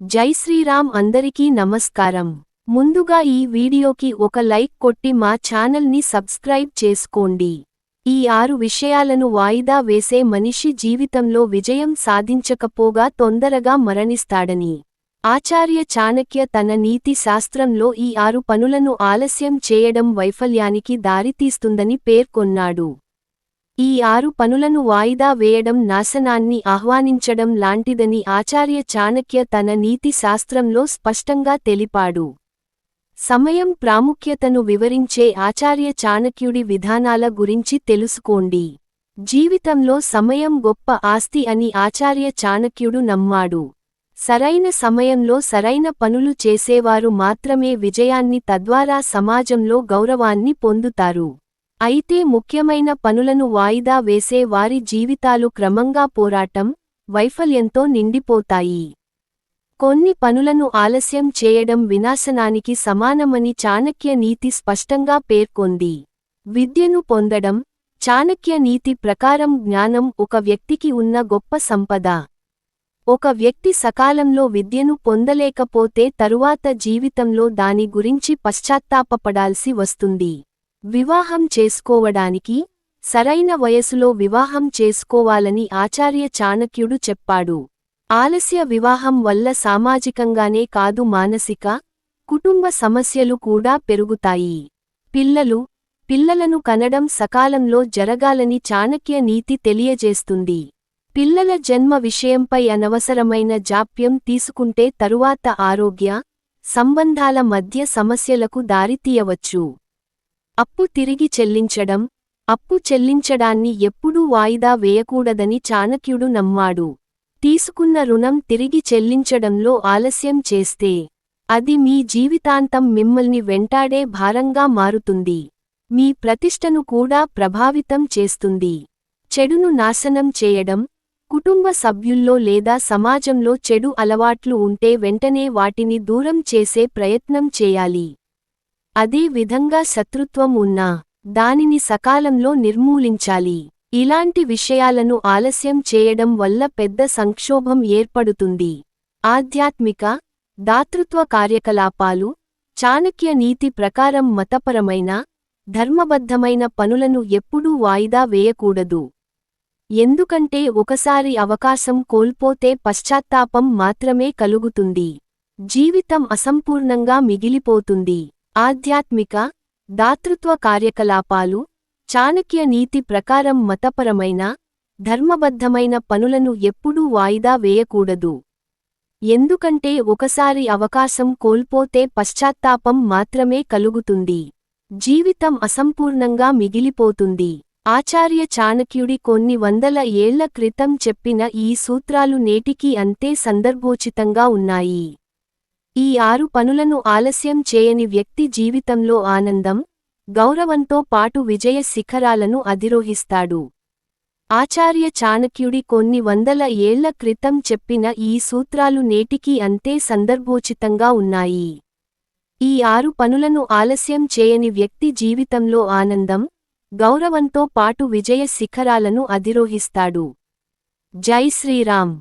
జై శ్రీరామ్ అందరికీ నమస్కారం. ముందుగా ఈ వీడియోకి ఒక లైక్ కొట్టి మా ఛానల్ని సబ్స్క్రైబ్ చేసుకోండి. ఈ ఆరు విషయాలను వాయిదా వేసే మనిషి జీవితంలో విజయం సాధించకపోగా తొందరగా మరణిస్తాడని. ఆచార్య చాణక్య తన నీతి శాస్త్రంలో ఈ ఆరు పనులను ఆలస్యం చేయడం వైఫల్యానికి దారితీస్తుందని పేర్కొన్నాడు. ఈ ఆరు పనులను వాయిదా వేయడం నాశనాన్ని ఆహ్వానించడం లాంటిదని ఆచార్య చాణక్య తన నీతి శాస్త్రంలో స్పష్టంగా తెలిపాడు. సమయం ప్రాముఖ్యతను వివరించే ఆచార్య చాణక్యుడి విధానాల గురించి తెలుసుకోండి. జీవితంలో సమయం గొప్ప ఆస్తి అని ఆచార్య చాణక్యుడు నమ్మాడు. సరైన సమయంలో సరైన పనులు చేసేవారు మాత్రమే విజయాన్ని తద్వారా సమాజంలో గౌరవాన్ని పొందుతారు. అయితే ముఖ్యమైన పనులను వాయిదా వేసే వారి జీవితాలు క్రమంగా పోరాటం వైఫల్యంతో నిండిపోతాయి. కొన్ని పనులను ఆలస్యం చేయడం వినాశనానికి సమానమని చాణక్య నీతి స్పష్టంగా పేర్కొంది. విద్యను పొందడం చాణక్య నీతి ప్రకారం జ్ఞానం ఒక వ్యక్తికి ఉన్న గొప్ప సంపద. ఒక వ్యక్తి సకాలంలో విద్యను పొందలేకపోతే తరువాత జీవితంలో దాని గురించి పశ్చాత్తాపపడాల్సి వస్తుంది. వివాహం చేసుకోవడానికి సరైన వయసులో వివాహం చేసుకోవాలని ఆచార్య చాణక్యుడు చెప్పాడు. ఆలస్య వివాహం వల్ల సామాజికంగానే కాదు మానసిక కుటుంబ సమస్యలు కూడా పెరుగుతాయి. పిల్లలు పిల్లలను కనడం సకాలంలో జరగాలని చాణక్య నీతి తెలియజేస్తుంది. పిల్లల జన్మ విషయంపై అనవసరమైన జాప్యం తీసుకుంటే తరువాత ఆరోగ్య సంబంధాల మధ్య సమస్యలకు దారితీయవచ్చు. అప్పు తిరిగి చెల్లించడం అప్పు చెల్లించడాన్ని ఎప్పుడూ వాయిదా వేయకూడదని చాణక్యుడు నమ్మాడు. తీసుకున్న రుణం తిరిగి చెల్లించడంలో ఆలస్యం చేస్తే అది మీ జీవితాంతం మిమ్మల్ని వెంటాడే భారంగా మారుతుంది. మీ ప్రతిష్టను కూడా ప్రభావితం చేస్తుంది. చెడును నాశనం చేయడం కుటుంబ సభ్యుల్లో లేదా సమాజంలో చెడు అలవాట్లు ఉంటే వెంటనే వాటిని దూరం చేసే ప్రయత్నం చేయాలి. అదే విధంగా శత్రుత్వం ఉన్నా దానిని సకాలంలో నిర్మూలించాలి. ఇలాంటి విషయాలను ఆలస్యం చేయడం వల్ల పెద్ద సంక్షోభం ఏర్పడుతుంది. ఆధ్యాత్మిక దాతృత్వ కార్యకలాపాలు చాణక్య నీతి ప్రకారం మతపరమైన ధర్మబద్ధమైన పనులను ఎప్పుడూ వాయిదా వేయకూడదు. ఎందుకంటే ఒకసారి అవకాశం కోల్పోతే పశ్చాత్తాపం మాత్రమే కలుగుతుంది. జీవితం అసంపూర్ణంగా మిగిలిపోతుంది. ఆధ్యాత్మిక దాతృత్వ కార్యకలాపాలు చాణక్య నీతి ప్రకారం మతపరమైన ధర్మబద్ధమైన పనులను ఎప్పుడూ వాయిదా వేయకూడదు. ఎందుకంటే ఒకసారి అవకాశం కోల్పోతే పశ్చాత్తాపం మాత్రమే కలుగుతుంది. జీవితం అసంపూర్ణంగా మిగిలిపోతుంది. ఆచార్య చాణక్యుడి కొన్ని వందల ఏళ్ళ క్రితం చెప్పిన ఈ సూత్రాలు నేటికీ అంతే సందర్భోచితంగా ఉన్నాయి. ఈ ఆరు పనులను ఆలస్యం చేయని వ్యక్తి జీవితంలో ఆనందం గౌరవంతో పాటు విజయ శిఖరాలను అధిరోహిస్తాడు. ఆచార్య చాణక్యుడి కొన్ని వందల ఏళ్ళ క్రితం చెప్పిన ఈ సూత్రాలు నేటికీ అంతే సందర్భోచితంగా ఉన్నాయి. ఈ ఆరు పనులను ఆలస్యం చేయని వ్యక్తి జీవితంలో ఆనందం గౌరవంతో పాటు విజయ శిఖరాలను అధిరోహిస్తాడు. జై శ్రీరామ్!